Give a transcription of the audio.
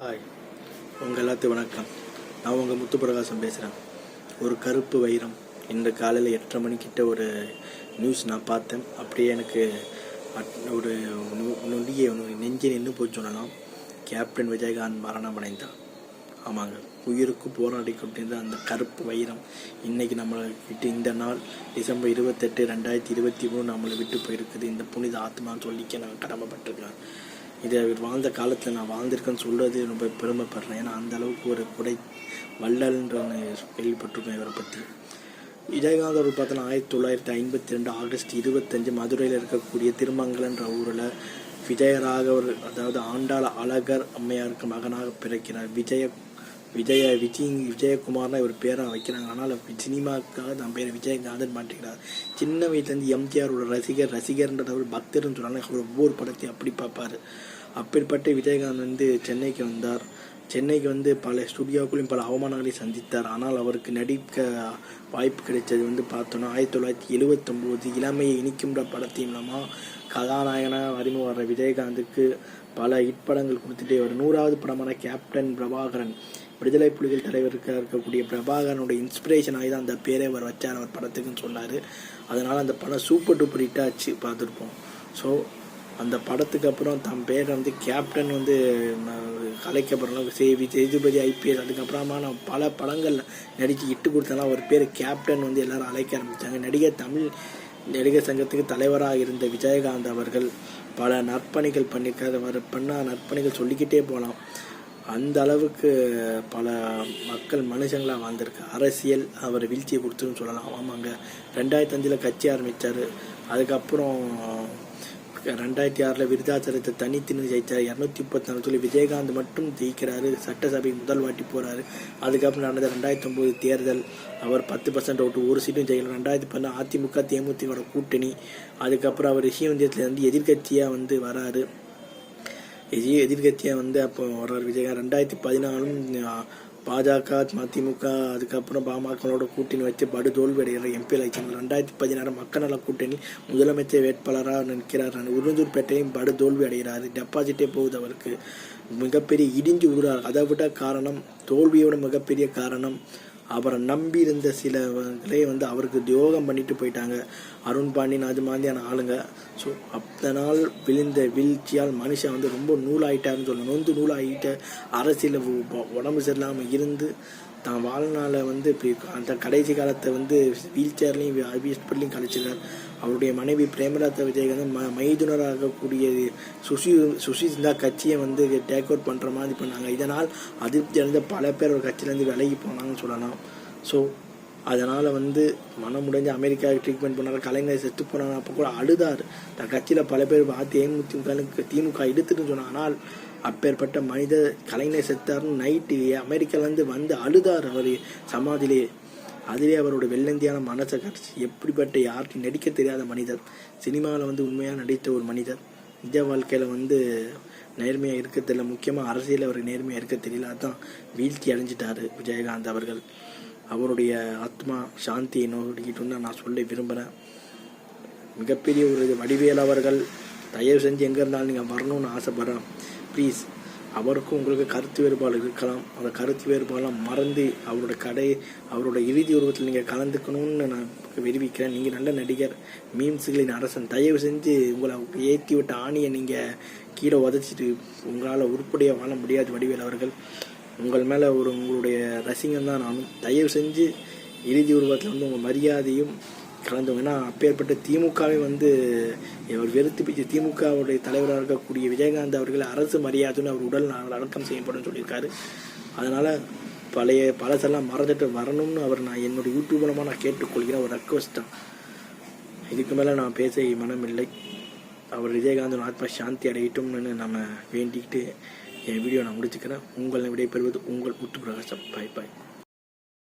Hi உங்கள் எல்லாத்தையும் வணக்கம். நான் உங்கள் முத்துப்பிரகாசம் பேசுகிறேன் ஒரு கருப்பு வைரம். இன்று காலையில் எட்டரை மணிக்கிட்ட ஒரு நியூஸ் நான் பார்த்தேன். அப்படியே எனக்கு ஒரு நொ- நொடிய நெஞ்சு நின்று போய் சொல்லலாம் கேப்டன் விஜயகாந்த் மரணம் அடைந்தார் ஆமாங்க உயிருக்கு போராடி கொண்டிருந்த அந்த கருப்பு வைரம் இன்றைக்கி நம்மளை விட்டு இந்த நாள் டிசம்பர் இருபத்தெட்டு ரெண்டாயிரத்தி இருபத்தி மூணு நம்மளை விட்டு போயிருக்குது. இந்த புனித ஆத்மான்னு சொல்லிக்க நான் கடமைப்பட்டிருக்கேன் இதை அவர் வாழ்ந்த காலத்தில் நான் வாழ்ந்திருக்கேன்னு சொல்கிறது ரொம்ப பெருமைப்படுறேன். ஏன்னா அந்த அளவுக்கு ஒரு குடை வள்ளல்ன்ற கேள்விப்பட்டிருக்கேன் இவரை பற்றி விஜயகாந்த் அவர் பார்த்தோன்னா ஆயிரத்தி தொள்ளாயிரத்தி ஐம்பத்தி ரெண்டு ஆகஸ்ட் இருபத்தஞ்சு மதுரையில் இருக்கக்கூடிய திருமங்கலன்ற ஊரில் விஜயராகவர் அதாவது ஆண்டாள் அழகர் அம்மையாருக்கு மகனாக பிறக்கிறார். விஜய விஜய விஜய் விஜயகுமார்னு இவர் பேரை வைக்கிறாங்க. ஆனால் சினிமாவுக்காக தன் பேரை விஜயகாந்தன் மாட்டிக்கிறார் சின்ன வயசுலேருந்து எம்ஜிஆரோட ரசிகர் ரசிகர்ன்றத அவர் பக்தர்னு சொன்னாங்க அவர் ஒவ்வொரு படத்தையும் அப்படி பார்ப்பார். அப்படிப்பட்ட விஜயகாந்த் வந்து சென்னைக்கு வந்தார். சென்னைக்கு வந்து பல ஸ்டுடியோக்குள்ளேயும் பல அவமானங்களையும் சந்தித்தார். ஆனால் அவருக்கு நடிக்க வாய்ப்பு கிடைச்சது வந்து பார்த்தோன்னா ஆயிரத்தி தொள்ளாயிரத்தி எழுவத்தொம்போது இளமையை இனிக்கின்ற படத்தின் மூலமாக கதாநாயகனாக அறிமுக வர்ற விஜயகாந்துக்கு பல ஹிட் படங்கள் கொடுத்துட்டே ஒரு நூறாவது படமான கேப்டன் பிரபாகரன். விடுதலை புலிகள் தலைவருக்காக இருக்கக்கூடிய பிரபாகரனுடைய இன்ஸ்பிரேஷன் ஆகி தான் அந்த பேரே அவர் வச்சார் அவர் படத்துக்குன்னு சொன்னார். அதனால் அந்த படம் சூப்பர் டூப்பர் ஹிட் ஆச்சு பார்த்துருப்போம். ஸோ அந்த படத்துக்கு அப்புறம் தம் பேரை வந்து கேப்டன் வந்து கலைக்கப்புறம் சேவி சேதுபதி ஐபிஎஸ் அதுக்கப்புறமா நான் பல படங்களில் நடிச்சு இட்டு கொடுத்தனால ஒரு பேர் கேப்டன் வந்து எல்லாரும் அழைக்க ஆரம்பித்தாங்க நடிகர் தமிழ் நடிகர் சங்கத்துக்கு தலைவராக இருந்த விஜயகாந்த் அவர்கள் பல நற்பணிகள் பண்ணியிருக்காரு அவர் பண்ண நற்பணிகள் சொல்லிக்கிட்டே போகலாம் அந்த அளவுக்கு பல மக்கள் மனுஷங்களாக வாழ்ந்திருக்கு. அரசியல் அவர் வீழ்ச்சியை கொடுத்துன்னு சொல்லலாம். ஆமாங்க. ரெண்டாயிரத்தஞ்சில் கட்சி ஆரம்பித்தார் அதுக்கப்புறம் ரெண்டாயிரத்தி ஆறில் விருதாச்சலத்தை தனித்து ஜெயித்தார். இரநூத்தி முப்பத்தி நாலு சொல்லி விஜயகாந்த் மட்டும் ஜெயிக்கிறாரு. சட்டசபை முதல் வாட்டி போகிறாரு அதுக்கப்புறம் நடந்த ரெண்டாயிரத்தி ஒம்பது தேர்தல் அவர் பத்து பர்சன்ட் ஓட்டு ஒரு சீட்டும் ஜெயிக்கல. ரெண்டாயிரத்தி பதினொன்று அதிமுக தேமுதிகோட கூட்டணி. அதுக்கப்புறம் அவர் ரிஷிவந்தியத்தில் வந்து எதிர்க்கட்சியாக வந்து வராரு. எதிர் எதிர்கட்சியாக வந்து அப்போ வர்றார் விஜயகாந்த். ரெண்டாயிரத்தி பதினாலும் பாஜக மதிமுக அதுக்கப்புறம் பாமகங்களோட கூட்டணி வச்சு படு தோல்வி அடைகிற எம்பி எலெக்ஷன் ரெண்டாயிரத்தி பதினாறு மக்கள் நல கூட்டணி முதலமைச்சர் வேட்பாளராக நிற்கிறார். உருந்தூர்பேட்டையும் படு தோல்வி அடைகிறார். டெபாசிட்டே போகுது அவருக்கு. மிகப்பெரிய இடிஞ்சு விடுறார் அதை விட காரணம் தோல்வியோட மிகப்பெரிய காரணம் அவரை நம்பி இருந்த சிலங்களே வந்து அவருக்கு தியோகம் பண்ணிட்டு போயிட்டாங்க. அருண் பாண்டியன் அது மாதிரியான ஆளுங்க. ஸோ அத்தனால் நாள் விழுந்த வீழ்ச்சியால் மனுஷன் வந்து ரொம்ப நூலாயிட்டாருன்னு சொல்லணும். நொந்து நூலாகிட்ட அரசியலில் உடம்பு சரியில்லாமல் இருந்து தான் வாழ்நாளை வந்து இப்போ அந்த கடைசி காலத்தை வந்து வீல் சேர்லையும் ஹாஸ்பிட்டலையும் கழிச்சிருக்கார் அவருடைய மனைவி பிரேமலதா விஜயகாந்த் ம மைதுனராகக்கூடிய சுஷி சுஷி சிந்தா கட்சியை வந்து டேக் அவுட் பண்ணுற மாதிரி பண்ணாங்க. இதனால் அதிருப்தி அடைந்த பல பேர் ஒரு கட்சியிலேருந்து விலகி போனாங்கன்னு சொல்லலாம். ஸோ அதனால் வந்து மனம் முடிஞ்சு அமெரிக்காவுக்கு ட்ரீட்மெண்ட் பண்ணார். கலைஞர் செத்து போனாங்க அப்போ கூட அழுதார். தன் கட்சியில் பல பேர் அதிமுக திமுக எடுத்துட்டுன்னு சொன்னாங்க. ஆனால் அப்பேற்பட்ட மனித கலைஞர் செத்தார்னு நைட்டு அமெரிக்காலேருந்து வந்து அழுதார் அவர் சமாதியிலே. அதிலே அவரோட வெள்ளந்தியான மனசை கட்சி எப்படிப்பட்ட யார்ட்டையும் நடிக்க தெரியாத மனிதர். சினிமாவில் வந்து உண்மையாக நடித்த ஒரு மனிதர். நிஜ வாழ்க்கையில் வந்து நேர்மையாக இருக்க தெரியல. முக்கியமாக அரசியல் அவருக்கு நேர்மையாக இருக்க தெரியல. அதான் வீழ்ச்சி அடைஞ்சிட்டார் விஜயகாந்த் அவர்கள். அவருடைய ஆத்மா சாந்தியை நோக்கிட்டுன்னு நான் சொல்ல விரும்புகிறேன் மிகப்பெரிய ஒரு வடிவேல் அவர்கள் தயவு செஞ்சு எங்கே இருந்தாலும் நீங்கள் வரணும்னு ஆசைப்பட்றேன். ப்ளீஸ் அவருக்கும் உங்களுக்கு கருத்து வேறுபாடு இருக்கலாம். அந்த கருத்து வேறுபாடெல்லாம் மறந்து அவரோட கடை அவரோட இறுதி உருவத்தில் நீங்கள் கலந்துக்கணும்னு நான் விரும்பிக்கிறேன். நீங்கள் நல்ல நடிகர் மீம்ஸுகளின் அரசன். தயவு செஞ்சு உங்களை ஏற்றி விட்ட ஆணியை நீங்கள் கீழே உதச்சிட்டு உங்களால் உருப்படியாக வாழ முடியாது வடிவேல் அவர்கள். உங்கள் மேலே ஒரு உங்களுடைய ரசிகன் தான் நானும். தயவு செஞ்சு இறுதி உருவத்தில் வந்து உங்கள் மரியாதையும் கலந்தவங்க ஏன்னா அப்பேற்பட்ட திமுகவை வந்து அவர் வெறுத்து பிடிச்ச திமுகவுடைய தலைவராக இருக்கக்கூடிய விஜயகாந்த் அவர்கள் அரசு மரியாதைன்னு அவர் உடல் நல- அடக்கம் செய்யப்படும் சொல்லியிருக்காரு. அதனால் பழைய பழசெல்லாம் மறந்துட்டு வரணும்னு அவர் நான் என்னுடைய யூடியூப் மூலமாக நான் கேட்டுக்கொள்கிறேன். ஒரு ரெக்வஸ்ட் தான். இதுக்கு மேலே நான் பேச மனமில்லை. அவர் விஜயகாந்தன் ஆத்மா சாந்தி அடையட்டும்னு நம்ம வேண்டிக்கிட்டு என் வீடியோ நான் முடிச்சுக்கிறேன். உங்களை விடைபெறுவது உங்கள் முத்து பிரகாசம் பாய் பாய்